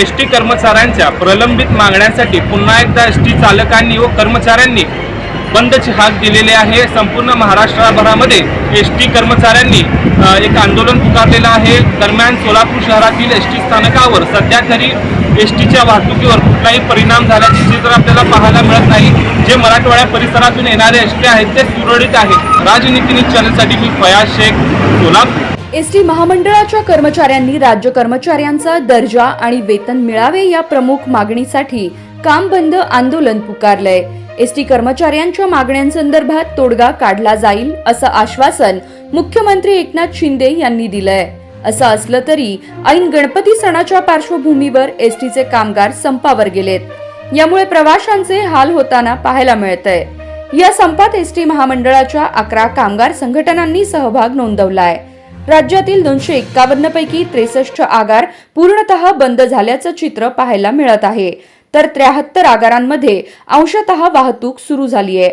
S T कर्मचाऱ्यांच्या प्रलंबित मागण्यांसाठी पुन्हा एकदा एस टी चालकांनी व कर्मचाऱ्यांनी बंदची हाक दिलेली आहे. संपूर्ण महाराष्ट्रभरामध्ये एस टी कर्मचाऱ्यांनी एक आंदोलन पुकारलेलं आहे. दरम्यान सोलापूर शहरातील एस टी स्थानकावर सध्या तरी एस टीच्या वाहतुकीवर कुठलाही परिणाम झाल्याचे चित्र आपल्याला पाहायला मिळत नाही. जे मराठवाड्या परिसरातून येणारे एस टी आहेत ते सुरळीत आहेत. राजनीती चॅनलसाठी मी फयाज शेख सोलापूर. एस टी महामंडळाच्या कर्मचाऱ्यांनी राज्य कर्मचाऱ्यांचा दर्जा आणि वेतन मिळावे या प्रमुख मागणीसाठी काम बंद आंदोलन पुकारलंय. एस टी कर्मचाऱ्यांच्या मागण्यांसंदर्भात तोडगा काढला जाईल असं आश्वासन मुख्यमंत्री एकनाथ शिंदे यांनी दिलंय. असं असलं तरी ऐन गणपती सणाच्या पार्श्वभूमीवर एस टीचे कामगार संपावर गेलेत. यामुळे प्रवाशांचे हाल होताना पाहायला मिळतंय. या संपात एस टी महामंडळाच्या अकरा कामगार संघटनांनी सहभाग नोंदवलाय. राज्यातील दोनशे एक्कावन्न पैकी त्रेसष्ट आगार पूर्णतः बंद झाल्याचं चित्र पाहायला मिळत आहे. तर त्र्याहत्तर आगारांमध्ये अंशतः वाहतूक सुरू झाली आहे.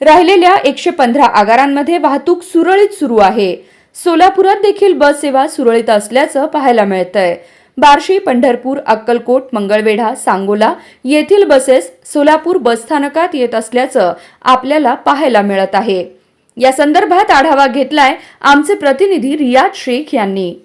राहिलेल्या एकशे पंधरा आगारांमध्ये वाहतूक सुरळीत सुरू आहे. सोलापुरात देखील बस सेवा सुरळीत असल्याचं पाहायला मिळतंय. बार्शी पंढरपूर अक्कलकोट मंगळवेढा सांगोला येथील बसेस सोलापूर बसस्थानकात येत असल्याचं आपल्याला पाहायला मिळत आहे. या संदर्भात आढावा घेतलाय आमचे प्रतिनिधी रियाज शेख यांनी.